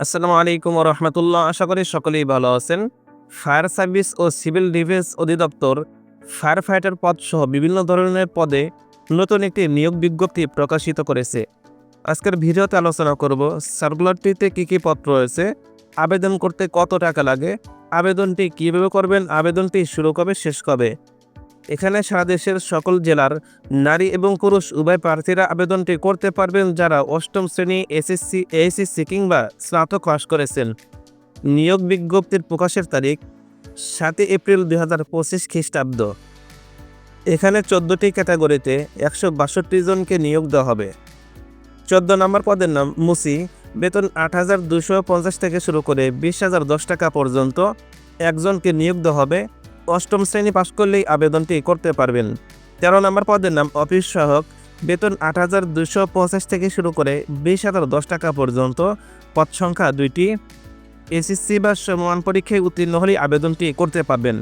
আসসালামু আলাইকুম রহমতুল্লাহ আশা করি সকলেই ভালো আছেন। ফায়ার সার্ভিস ও সিভিল ডিফেন্স অধিদপ্তর ফায়ার ফাইটার পদ সহ বিভিন্ন ধরনের পদে নতুন একটি নিয়োগ বিজ্ঞপ্তি প্রকাশিত করেছে। আজকের ভিডিওতে আলোচনা করব, সার্কুলারটিতে কী কী পদ রয়েছে, আবেদন করতে কত টাকা লাগে, আবেদনটি কীভাবে করবেন, আবেদনটি শুরু কবে, শেষ কবে এখানে সারা দেশের সকল জেলার নারী এবং পুরুষ উভয় প্রার্থীরা আবেদনটি করতে পারবেন যারা অষ্টম শ্রেণি এসএসসি এইচএসসি কিংবা স্নাতক পাশ করেছেন। নিয়োগ বিজ্ঞপ্তির প্রকাশের তারিখ সাতই এপ্রিল দুই হাজার পঁচিশ খ্রিস্টাব্দ। এখানে চোদ্দোটি ক্যাটাগরিতে একশো বাষট্টি জনকে নিয়োগ দেওয়া হবে। চোদ্দ নম্বর পদের নাম মুসি। বেতন আট হাজার দুশো পঞ্চাশ থেকে শুরু করে বিশ হাজার দশ টাকা পর্যন্ত একজনকে নিয়োগ দেওয়া হবে। অষ্টম শ্রেণি পাশ করলেই আবেদনটি করতে পারবেন। তেরো নম্বর পদের নাম অফিস সহায়ক। বেতন আট হাজার দুশো পঞ্চাশ থেকে শুরু করে বিশ হাজার দশ টাকা পর্যন্ত। পদ সংখ্যা দুইটি। এসএসসি বা সমান পরীক্ষায় উত্তীর্ণ হলেই আবেদনটি করতে পারবেন।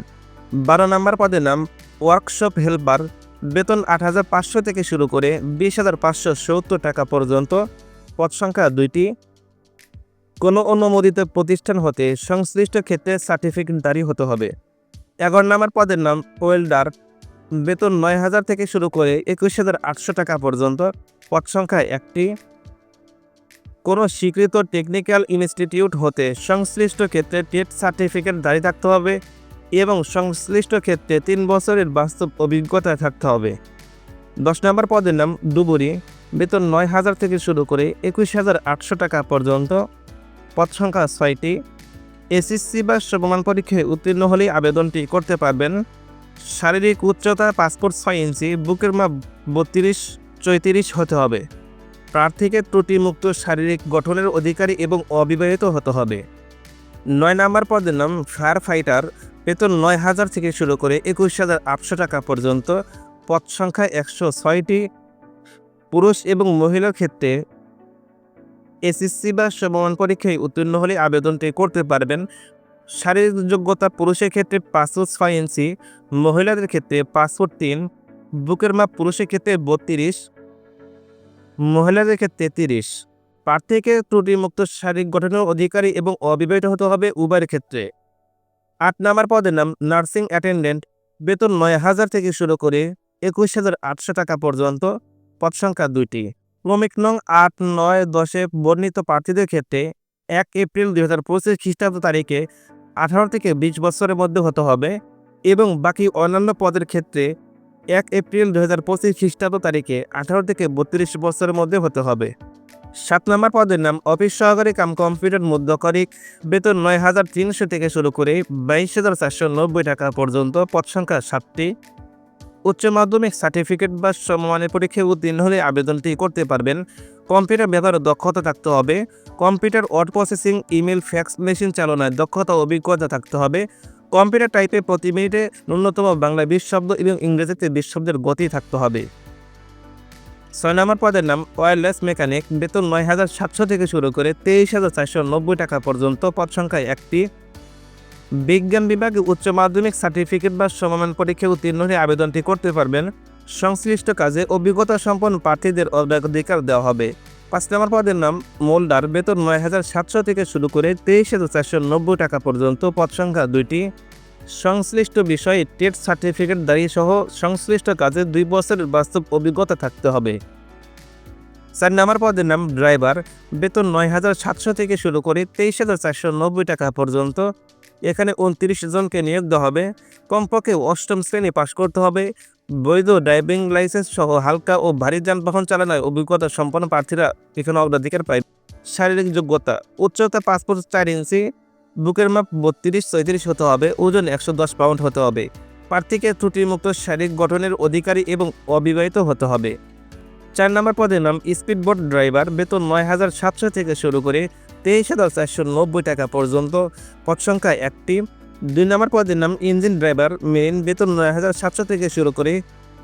বারো নম্বর পদের নাম ওয়ার্কশপ হেল্পার। বেতন আট হাজার পাঁচশো থেকে শুরু করে বিশ হাজার পাঁচশো সত্তর টাকা পর্যন্ত। পদ সংখ্যা দুইটি। কোনো অনুমোদিত প্রতিষ্ঠান হতে সংশ্লিষ্ট ক্ষেত্রে সার্টিফিকেটদারি হতে হবে। এগারো নম্বর পদের নাম ওয়েল্ডার। বেতন নয় হাজার থেকে শুরু করে একুশ হাজার আটশো টাকা পর্যন্ত। পদ সংখ্যা একটি। কোনো স্বীকৃত টেকনিক্যাল ইনস্টিটিউট হতে সংশ্লিষ্ট ক্ষেত্রে টেট সার্টিফিকেট দাঁড়িয়ে থাকতে হবে এবং সংশ্লিষ্ট ক্ষেত্রে তিন বছরের বাস্তব অভিজ্ঞতা থাকতে হবে। দশ নম্বর পদের নাম ডুবুরি। বেতন নয় হাজার থেকে শুরু করে একুশ হাজার আটশো টাকা পর্যন্ত। পদ সংখ্যা ছয়টি। এসএসসি বা সমমান পরীক্ষায় উত্তীর্ণ হলেই আবেদনটি করতে পারবেন। শারীরিক উচ্চতা পাসপোর্ট ছয় ইঞ্চি, বুকের মাপ বত্রিশ, চৈত্রিশ হতে হবে। প্রার্থীকে ত্রুটিমুক্ত শারীরিক গঠনের অধিকারী এবং অবিবাহিত হতে হবে। নয় নম্বর পদের নাম ফায়ার ফাইটার বেতন নয় হাজার থেকে শুরু করে একুশ হাজার আটশো টাকা পর্যন্ত। পদ সংখ্যা একশো ছয়টি। পুরুষ এবং মহিলার ক্ষেত্রে এসএসসি বা সমমান পরীক্ষায় উত্তীর্ণ হলে আবেদনটি করতে পারবেন। শারীরিক যোগ্যতা পুরুষের ক্ষেত্রে পাসপোর্ট ছয় ইঞ্চি, মহিলাদের ক্ষেত্রে পাসপোর্ট তিন, বুকের মাপ পুরুষের ক্ষেত্রে বত্রিশ, মহিলাদের ক্ষেত্রে তিরিশ। প্রার্থীকে ত্রুটিমুক্ত শারীরিক গঠনের অধিকারী এবং অবিবাহিত হতে হবে উভয়ের ক্ষেত্রে। আট নম্বর পদের নাম, নার্সিং অ্যাটেন্ডেন্ট, বেতন নয় হাজার থেকে শুরু করে একুশ হাজার আটশো টাকা পর্যন্ত, পদ সংখ্যা দুইটি। ক্রমিক নং আট নয় দশে বর্ণিত প্রার্থীদের ক্ষেত্রে এক এপ্রিল দুই হাজার পঁচিশ খ্রিস্টাব্দ তারিখে আঠারো থেকে বিশ বছরের মধ্যে হতে হবে এবং বাকি অন্যান্য পদের ক্ষেত্রে এক এপ্রিল দুই হাজার পঁচিশ খ্রিস্টাব্দ তারিখে আঠারো থেকে বত্রিশ বছরের মধ্যে হতে হবে। সাত নম্বর পদের নাম অফিস সহকারী কাম কম্পিউটার মধ্যকারী বেতন নয় হাজার তিনশো থেকে শুরু করে বাইশ হাজার চারশো নব্বই টাকা পর্যন্ত পদ সংখ্যা সাতটি। উচ্চ মাধ্যমিক সার্টিফিকেট বা সমমানের পরীক্ষায় উত্তীর্ণ হলে আবেদনটি করতে পারবেন। কম্পিউটার ব্যবহারে দক্ষতা থাকতে হবে। Computer word processing, email, fax, machine চালনায় দক্ষতা অভিজ্ঞতা থাকতে হবে। কম্পিউটার টাইপে প্রতি মিনিটে ন্যূনতম বাংলা বিশ শব্দ এবং ইংরেজিতে বিশ শব্দের গতি থাকতে হবে। ছয় নম্বর পদের নাম ওয়্যারলেস মেকানিক। বেতন নয় হাজার সাতশো থেকে শুরু করে তেইশ হাজার চারশো নব্বই টাকা পর্যন্ত। পদ সংখ্যায় একটি। বিজ্ঞান বিভাগে উচ্চ মাধ্যমিক সার্টিফিকেট বা সমমান পরীক্ষায় উত্তীর্ণ হয়ে আবেদনটি করতে পারবেন। সংশ্লিষ্ট কাজে অভিজ্ঞতা সম্পন্ন প্রার্থীদের অগ্রাধিকার দেওয়া হবে। পাঁচ নম্বর পদের নাম মোল্ডার। বেতন নয় হাজার সাতশো থেকে শুরু করে তেইশ হাজার চারশো নব্বই টাকা পর্যন্ত পদ সংখ্যা দুইটি। সংশ্লিষ্ট বিষয়ে টেট সার্টিফিকেট দাঁড়িয়ে সহ সংশ্লিষ্ট কাজে দুই বছরের বাস্তব অভিজ্ঞতা থাকতে হবে। চার নম্বর পদের নাম ড্রাইভার। বেতন নয় হাজার সাতশো থেকে শুরু করে তেইশ হাজার চারশো নব্বই টাকা পর্যন্ত এখানে উনত্রিশ জনকে নিয়োগ দেওয়া হবে। কমপক্ষে অষ্টম শ্রেণি পাশ করতে হবে। বৈধ ড্রাইভিং লাইসেন্স সহ হালকা ও ভারী যানবাহন চালানোয় অভিজ্ঞতা সম্পন্ন প্রার্থীরা এখানে অগ্রাধিকার পায়। শারীরিক যোগ্যতা, উচ্চতা পাসপোর্ট চার ইঞ্চি, বুকের মাপ বত্রিশ চৌত্রিশ হতে হবে, ওজন একশো দশ পাউন্ড হতে হবে। প্রার্থীকে ত্রুটিমুক্ত শারীরিক গঠনের অধিকারী এবং অবিবাহিত হতে হবে। চার নম্বর পদের নাম স্পিডবোট ড্রাইভার। বেতন নয় হাজার সাতশো থেকে শুরু করে তেইশ হাজার চারশো নব্বই টাকা পর্যন্ত। পদ সংখ্যা একটি। দুই নম্বর পদের নাম ইঞ্জিন ড্রাইভার মেরিন। বেতন নয় হাজার সাতশো থেকে শুরু করে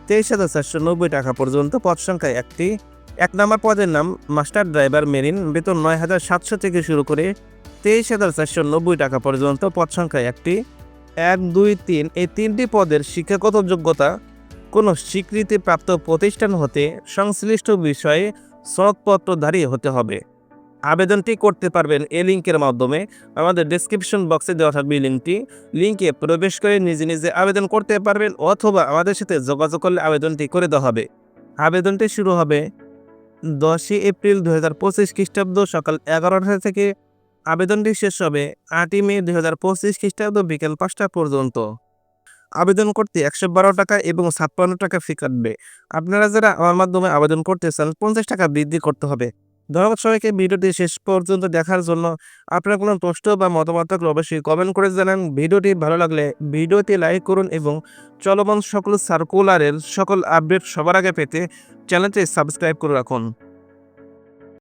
তেইশ হাজার চারশো নব্বই টাকা পর্যন্ত পদ সংখ্যা একটি। এক নম্বর পদের নাম মাস্টার ড্রাইভার মেরিন। বেতন নয় হাজার সাতশো থেকে শুরু করে তেইশ হাজার চারশো নব্বই টাকা পর্যন্ত পদ সংখ্যা একটি। এক, দুই, তিন এই তিনটি পদের শিক্ষাগত যোগ্যতা। কোনো স্বীকৃতিপ্রাপ্ত প্রতিষ্ঠান হতে সংশ্লিষ্ট বিষয়ে সনদপত্রধারী হতে হবে। আবেদনটি করতে পারবেন এই লিঙ্কের মাধ্যমে। আমাদের ডেসক্রিপশন বক্সে দেওয়া থাকবে লিঙ্কটি। লিঙ্কে প্রবেশ করে নিজে নিজে আবেদন করতে পারবেন অথবা আমাদের সাথে যোগাযোগ করলে আবেদনটি করে দেওয়া হবে। আবেদনটি শুরু হবে দশই এপ্রিল দু হাজার পঁচিশ খ্রিস্টাব্দ সকাল এগারোটা থেকে। আবেদনটি শেষ হবে আটই মে দু হাজার পঁচিশ খ্রিস্টাব্দ বিকেল পাঁচটা পর্যন্ত। আবেদন করতে একশো বারো টাকা এবং ছাপ্পান্ন টাকা ফি কাটবে। আপনারা যারা আমার মাধ্যমে আবেদন করতে চান, পঞ্চাশ টাকা বৃদ্ধি করতে হবে। ধন্যবাদ সবাইকে। ভিডিওটি শেষ পর্যন্ত দেখার জন্য আপনার কোনো প্রশ্ন বা মতামত থাকলে অবশ্যই কমেন্ট করে জানান। ভিডিওটি ভালো লাগলে ভিডিওটি লাইক করুন এবং চলমান সকল সার্কুলারের সকল আপডেট সবার আগে পেতে চ্যানেলটি সাবস্ক্রাইব করে রাখুন।